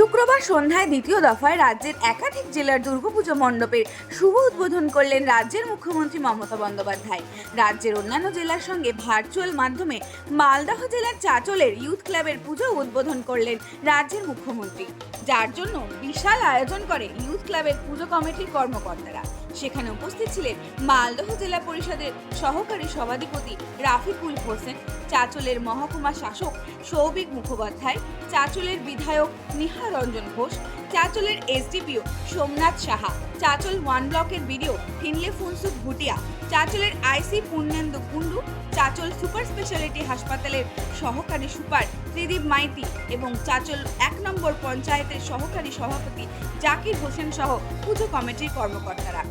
শুক্রবার সন্ধ্যায় দ্বিতীয় দফায় রাজ্যের একাধিক জেলার দুর্গাপুজো মণ্ডপের শুভ উদ্বোধন করলেন রাজ্যের মুখ্যমন্ত্রী মমতা বন্দ্যোপাধ্যায়। রাজ্যের অন্যান্য জেলার সঙ্গে ভার্চুয়াল মাধ্যমে মালদহ জেলার চাচলের ইউথ ক্লাবের পুজো উদ্বোধন করলেন রাজ্যের মুখ্যমন্ত্রী। যার জন্য বিশাল আয়োজন করে ইউথ ক্লাবের পুজো কমিটির কর্মকর্তারা। সেখানে উপস্থিত ছিলেন মালদহ জেলা পরিষদের সহকারী সভাধিপতি রাফিকুল হোসেন, চাচলের মহকুমা শাসক সৌভিক মুখোপাধ্যায়, চাচলের বিধায়ক নিহা রঞ্জন ঘোষ, চাচলের এসডিপিও সোমনাথ সাহা, চাচল ওয়ান ব্লকের BDO Finlay Phunsuk Bhutia, চাচলের IC Purnendu Kundu Chanchal super speciality হাসপাতালের সহকারী সুপার ত্রিদীপ মাইতি এবং চাচল এক নম্বর পঞ্চায়েতের সহকারী সভাপতি জাকির হোসেন সহ পুজো কমিটির কর্মকর্তারা।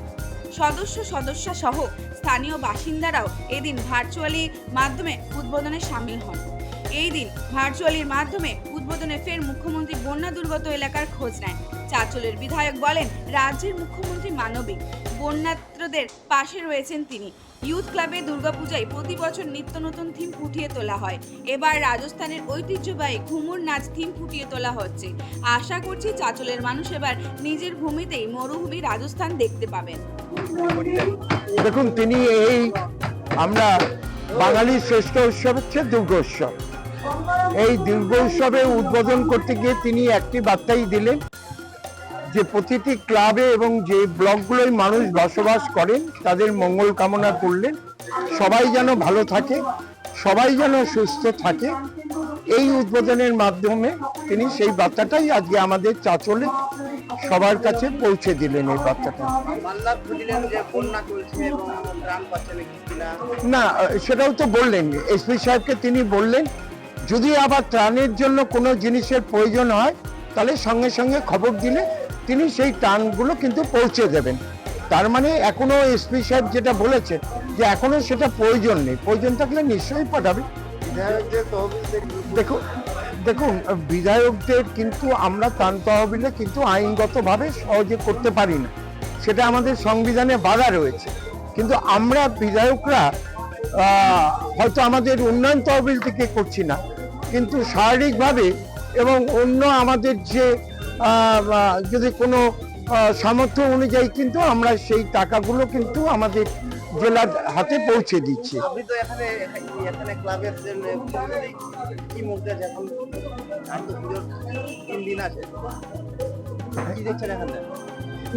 সদস্য সদস্যা সহ স্থানীয় বাসিন্দারাও এদিন ভার্চুয়ালি মাধ্যমে উদ্বোধনে সামিল হন। এই দিন ভার্চুয়ালির মাধ্যমে উদ্বোধনে ফের মুখ্যমন্ত্রী বন্যা দুর্গত এলাকার খোঁজ নেন। চাচলের বিধায়ক বলেন, রাজ্যের মুখ্যমন্ত্রী মানবিক। বন্যাত্রদের পাশে রয়েছেন তিনি। ইউথ ক্লাবে দুর্গাপূজায় প্রতি বছর নিত্য নতুন থিম ফুটিয়ে তোলা হয়। এবার রাজস্থানের ঐতিহ্যবাহী ঘুমুর নাচ থিম ফুটিয়ে তোলা হচ্ছে। আশা করছি চাচলের মানুষ এবার নিজের ভূমিতেই মরুভূমি রাজস্থান দেখতে পাবেন। দেখুন, তিনি এই আমরা বাঙালির শ্রেষ্ঠ উৎসব হচ্ছে দুর্গা উৎসব এই দুর্গা উৎসবে উদ্বোধন করতে গিয়ে তিনি একটি বার্তাই দিলেন যে প্রতিটি ক্লাবে এবং যে ব্লকগুলোয় মানুষ বসবাস করেন তাদের মঙ্গল কামনা করলেন। সবাই যেন ভালো থাকে সবাই যেন সুস্থ থাকে। এই উদ্বোধনের মাধ্যমে তিনি সেই বার্তাটাই আজকে আমাদের চাচলে সবার কাছে পৌঁছে দিলেন এই বার্তাটা। না সেটাও তো বললেন। এসপি সাহেবকে তিনি বললেন যদি আবার ত্রাণের জন্য কোনো জিনিসের প্রয়োজন হয়, তাহলে সঙ্গে সঙ্গে খবর দিলে তিনি সেই ত্রাণগুলো কিন্তু পৌঁছে দেবেন। তার মানে এখনও এসপি সাহেব যেটা বলেছে যে এখনও সেটা প্রয়োজন নেই। প্রয়োজন থাকলে নিশ্চয়ই পাঠাবে। দেখুন দেখুন, বিধায়কদের কিন্তু আমরা ত্রাণ তহবিলে কিন্তু আইনগতভাবে সহজে করতে পারি না। সেটা আমাদের সংবিধানে বাধা রয়েছে। কিন্তু আমরা বিধায়করা হয়তো আমাদের উন্নয়ন তহবিল থেকে করছি না। কিন্তু শারীরিকভাবে এবং অন্য আমাদের যে যদি কোনো সামর্থ্য অনুযায়ী কিন্তু আমরা সেই টাকাগুলো কিন্তু আমাদের জেলার হাতে পৌঁছে দিচ্ছি।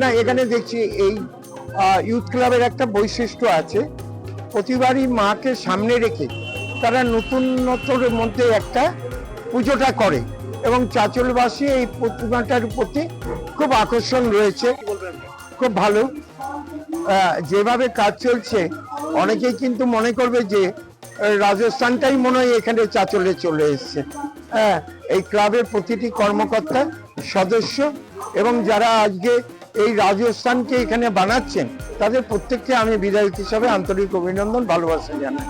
না এখানে দেখছি এই ইউথ ক্লাবের একটা বৈশিষ্ট্য আছে। প্রতিবারই মাকে সামনে রেখে তারা নতুনত্বর মধ্যে একটা পুজোটা করে এবং চাচলবাসী এই প্রতিমাটার প্রতি খুব আকর্ষণ রয়েছে। খুব ভালো। যেভাবে কাজ চলছে, অনেকেই কিন্তু মনে করবে যে রাজস্থানটাই মনে হয় এখানে চাচলে চলে এসছে। হ্যাঁ এই ক্লাবের প্রতিটি কর্মকর্তা, সদস্য এবং যারা আজকে এই রাজস্থানকে এখানে বানাচ্ছেন তাদের প্রত্যেককে আমি বিধায়ক হিসাবে আন্তরিক অভিনন্দন ভালোবাসা জানাই।